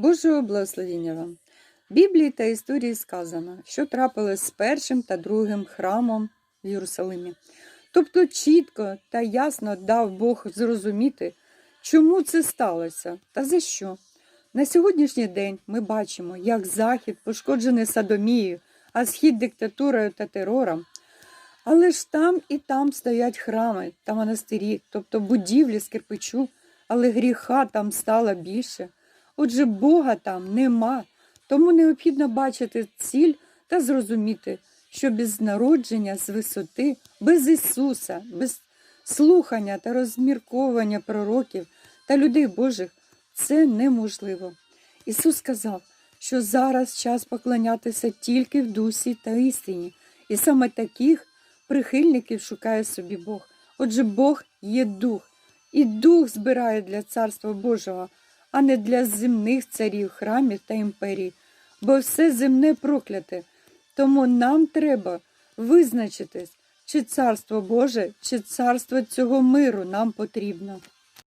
Божого благословення вам. В Біблії та історії сказано, що трапилось з першим та другим храмом в Єрусалимі. Тобто чітко та ясно дав Бог зрозуміти, чому це сталося та за що. На сьогоднішній день ми бачимо, як Захід пошкоджений садомією, а схід диктатурою та терором. Але ж там і там стоять храми та монастирі, тобто будівлі з кирпичу, але гріха там стало більше. Отже, Бога там нема, тому необхідно бачити ціль та зрозуміти, що без народження з висоти, без Ісуса, без слухання та розмірковування пророків та людей Божих це неможливо. Ісус сказав, що зараз час поклонятися тільки в дусі та істині, і саме таких прихильників шукає собі Бог. Отже, Бог є дух, і дух збирає для Царства Божого, а не для земних царів, храмів та імперій, бо все земне прокляте. Тому нам треба визначитись, чи царство Боже, чи царство цього миру нам потрібно.